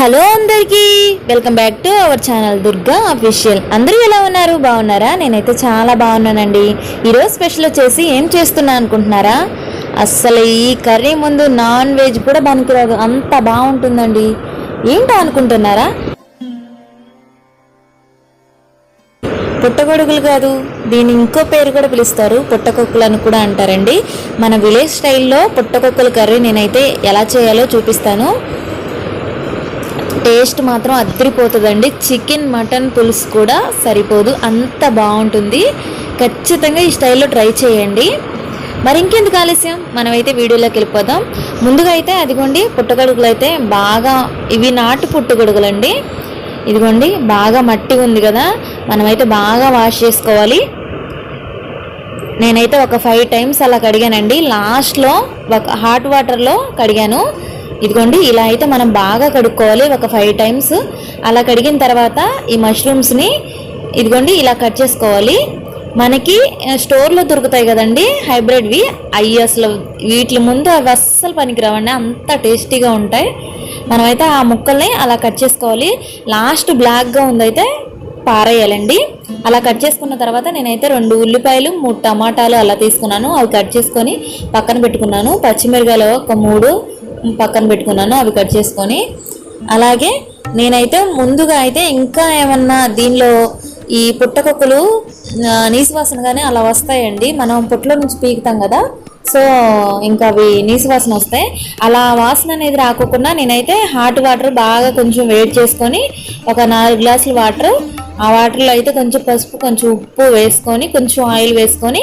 Hello అందరికీ welcome back to our channel Durga official. అందరూ ఎలా ఉన్నారు? బాగున్నారా? నేనైతే చాలా బాగున్నానండి. ఈరోజు స్పెషల్ వచ్చేసి ఏం చేస్తున్నా అనుకుంటున్నారా? అస్సలు ఈ కర్రీ ముందు నాన్ వెజ్ కూడా పనికిరాదు. అంత బాగుంటుందండి. ఏంటో అనుకుంటున్నారా? పుట్టగొడుగులు కాదు దీని ఇంకో పేరు కూడా పిలుస్తారు. పుట్టకొక్కులు అని కూడా అంటారండి. మన విలేజ్ స్టైల్లో పుట్టకొక్కుల కర్రీ నేనైతే ఎలా చేయాలో చూపిస్తాను. టేస్ట్ మాత్రం అద్దరిపోతుందండి చికెన్ మటన్ పులుసు కూడా సరిపోదు. అంత బాగుంటుంది. ఖచ్చితంగా ఈ స్టైల్లో ట్రై చేయండి. మరి ఇంకెందుకు ఆలస్యం? మనమైతే వీడియోలోకి వెళ్ళిపోదాం. ముందుగా అయితే అదిగోండి పుట్టగొడుగులు అయితే బాగా ఇవి నాటు పుట్టగొడుగులండి. ఇదిగోండి బాగా మట్టి ఉంది కదా. మనమైతే బాగా వాష్ చేసుకోవాలి. నేనైతే ఒక ఫైవ్ టైమ్స్ అలా కడిగానండి. లాస్ట్లో ఒక హాట్ వాటర్లో కడిగాను. ఇదిగోండి ఇలా అయితే మనం బాగా కడుక్కోవాలి ఒక ఫైవ్ టైమ్స్ అలా కడిగిన తర్వాత ఈ మష్రూమ్స్ని ఇదిగోండి ఇలా కట్ చేసుకోవాలి. మనకి స్టోర్లో దొరుకుతాయి కదండి హైబ్రిడ్వి అవి అసలు వీటి ముందు అవి అస్సలు పనికిరావండి అంత టేస్టీగా ఉంటాయి. మనమైతే ఆ ముక్కల్ని అలా కట్ చేసుకోవాలి. లాస్ట్ బ్లాక్గా ఉందైతే పారేయాలండి. అలా కట్ చేసుకున్న తర్వాత నేనైతే రెండు ఉల్లిపాయలు మూడు టమాటాలు అలా తీసుకున్నాను. అవి కట్ చేసుకొని పక్కన పెట్టుకున్నాను. పచ్చిమిరకాయలు ఒక మూడు పక్కన పెట్టుకున్నాను అవి కట్ చేసుకొని. అలాగే నేనైతే ముందుగా అయితే ఇంకా ఏమన్నా దీనిలో ఈ పుట్టకొక్కలు ఆ, వాసనగానే అలా వస్తాయండి. మనం పుట్టలో నుంచి పీకుతాం కదా సో ఇంకా అవి నీసు వాసన వస్తాయి. అలా వాసన అనేది రాకోకుండా నేనైతే హాట్ వాటర్ బాగా కొంచెం వేడి చేసుకొని ఒక నాలుగు గ్లాసులు వాటర్. ఆ వాటర్లో అయితే కొంచెం పసుపు కొంచెం ఉప్పు వేసుకొని కొంచెం ఆయిల్ వేసుకొని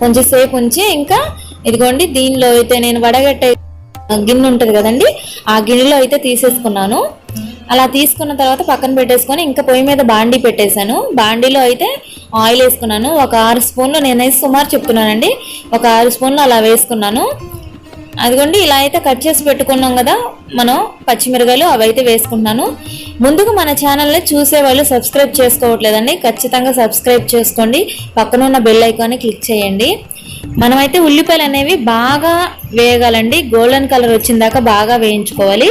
కొంచెం సేపు ఉంచి ఇంకా ఇదిగోండి దీనిలో అయితే నేను వడగట్టే గిన్నె ఉంటుంది కదండి ఆ గిన్నెలో అయితే తీసేసుకున్నాను. అలా తీసుకున్న తర్వాత పక్కన పెట్టేసుకొని ఇంకా పొయ్యి మీద బాండీ పెట్టేశాను. బాండీలో అయితే ఆయిల్ వేసుకున్నాను. ఒక ఆరు స్పూన్లు నేనైతే సుమారు చెప్తున్నానండి. ఒక ఆరు స్పూన్లు అలా వేసుకున్నాను. అదిగోండి ఇలా అయితే కట్ చేసి పెట్టుకున్నాం కదా మనం పచ్చిమిరకాయలు అవి అయితే వేసుకుంటున్నాను. ముందుగా మన ఛానల్ని చూసే వాళ్ళు సబ్స్క్రైబ్ చేసుకోవట్లేదండి ఖచ్చితంగా సబ్స్క్రైబ్ చేసుకోండి. పక్కన ఉన్న బెల్ ఐకాన్ని క్లిక్ చేయండి. మనమైతే ఉల్లిపాయలు అనేవి బాగా వేయగలండి. గోల్డెన్ కలర్ వచ్చిన దాకా బాగా వేయించుకోవాలి.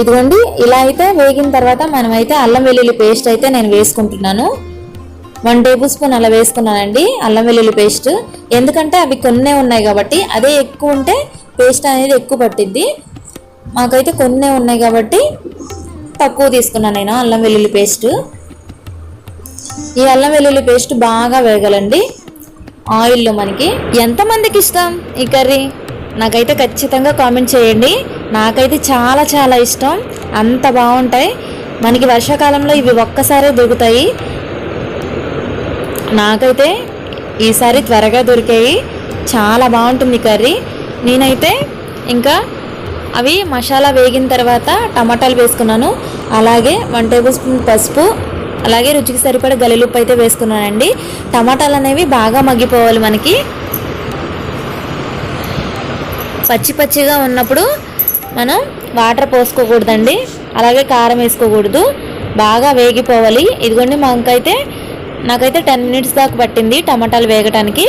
ఇదిగోండి ఇలా అయితే వేగిన తర్వాత మనమైతే అల్లం వెల్లుల్లి పేస్ట్ అయితే నేను వేసుకుంటున్నాను. వన్ టేబుల్ స్పూన్ అలా వేసుకున్నానండి అల్లం వెల్లుల్లి పేస్ట్. ఎందుకంటే అవి కొన్నే ఉన్నాయి కాబట్టి అదే ఎక్కువ ఉంటే పేస్ట్ అనేది ఎక్కువ పట్టిద్ది. మాకైతే కొన్నే ఉన్నాయి కాబట్టి తక్కువ తీసుకున్నాను నేను అల్లం వెల్లుల్లి పేస్ట్. ఈ అల్లం వెల్లుల్లి పేస్ట్ బాగా వేగలండి. ఆయిల్లో మనకి ఎంతమందికి ఇష్టం ఈ కర్రీ? నాకైతే ఖచ్చితంగా కామెంట్ చేయండి. నాకైతే చాలా చాలా ఇష్టం. అంత బాగుంటాయి. మనకి వర్షాకాలంలో ఇవి ఒక్కసారే దొరుకుతాయి. నాకైతే ఈసారి త్వరగా దొరికాయి. చాలా బాగుంటుంది కర్రీ. నేనైతే ఇంకా అవి మసాలా వేగిన తర్వాత టమాటాలు వేసుకున్నాను. అలాగే వన్ టేబుల్ స్పూన్ పసుపు అలాగే రుచికి సరిపడ గలిలుప్పు అయితే వేసుకున్నానండి. టమాటాలు అనేవి బాగా మగ్గిపోవాలి మనకి. పచ్చి పచ్చిగా ఉన్నప్పుడు మనం వాటర్ పోసుకోకూడదండి. అలాగే కారం వేసుకోకూడదు. బాగా వేగిపోవాలి. ఇదిగోండి మాకైతే నాకైతే టెన్ మినిట్స్ దాకా పట్టింది టమాటాలు వేగటానికి.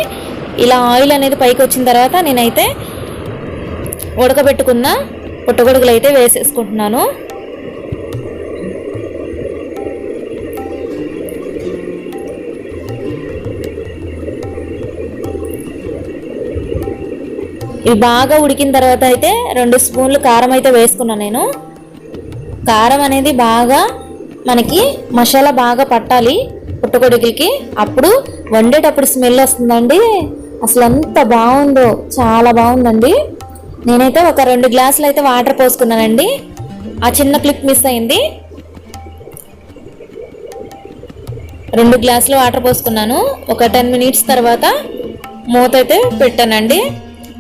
ఇలా ఆయిల్ అనేది పైకి వచ్చిన తర్వాత నేనైతే ఉడకబెట్టుకున్న పుట్టగొడుగులు అయితే వేసేసుకుంటున్నాను. ఇవి బాగా ఉడికిన తర్వాత అయితే రెండు స్పూన్లు కారం అయితే వేసుకున్నాను నేను. కారం అనేది బాగా మనకి మసాలా బాగా పట్టాలి పుట్టగొడుగులకి. అప్పుడు వండేటప్పుడు స్మెల్ వస్తుందండి. అసలు ఎంత బాగుందో చాలా బాగుందండి. నేనైతే ఒక రెండు గ్లాసులు అయితే వాటర్ పోసుకున్నానండి. ఆ చిన్న క్లిప్ మిస్ అయింది. రెండు గ్లాసులు వాటర్ పోసుకున్నాను. ఒక టెన్ మినిట్స్ తర్వాత మూత అయితే పెట్టానండి.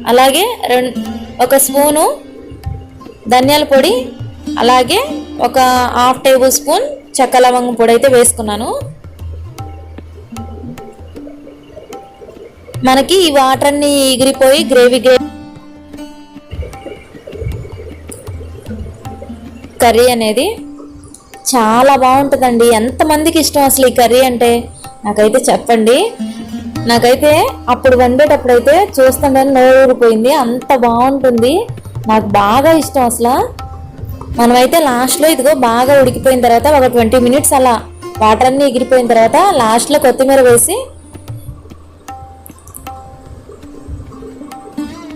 అలాగే రెండు ఒక స్పూను ధనియాల పొడి అలాగే ఒక హాఫ్ టేబుల్ స్పూన్ చెక్క లవంగం పొడి అయితే వేసుకున్నాను. మనకి ఈ వాటర్ అన్ని ఎగిరిపోయి గ్రేవీ గ్రేవీ కర్రీ అనేది చాలా బాగుంటుందండి. ఎంతమందికి ఇష్టం అసలు ఈ కర్రీ అంటే? నాకైతే చెప్పండి. నాకైతే అప్పుడు వండేటప్పుడు అయితే చూస్తుంటే నోరూరిపోయింది అంత బాగుంటుంది. నాకు బాగా ఇష్టం అసలు. మనమైతే లాస్ట్లో ఇదిగో బాగా ఉడికిపోయిన తర్వాత ఒక ట్వంటీ మినిట్స్ అలా వాటర్ అన్నీ ఎగిరిపోయిన తర్వాత లాస్ట్లో కొత్తిమీర వేసి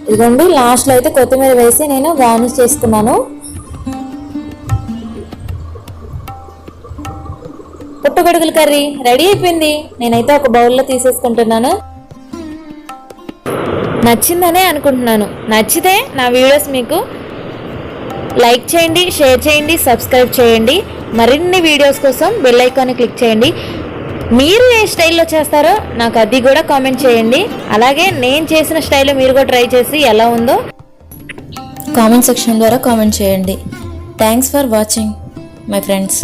ఇదిగోండి లాస్ట్లో అయితే కొత్తిమీర వేసి నేను గార్నిష్ చేసుకున్నాను. గొడుగుల కర్రీ రెడీ అయిపోయింది. నేనైతే ఒక బౌల్లో తీసేసుకుంటున్నాను. నచ్చిందనే అనుకుంటున్నాను. నచ్చితే నా వీడియోస్ మీకు లైక్ చేయండి షేర్ చేయండి సబ్స్క్రైబ్ చేయండి. మరిన్ని వీడియోస్ కోసం బెల్ ఐకాన్ని క్లిక్ చేయండి. మీరు ఏ స్టైల్లో చేస్తారో నాకు అది కూడా కామెంట్ చేయండి. అలాగే నేను చేసిన స్టైల్లో మీరు కూడా ట్రై చేసి ఎలా ఉందో కామెంట్ సెక్షన్ ద్వారా కామెంట్ చేయండి. Thanks for watching my friends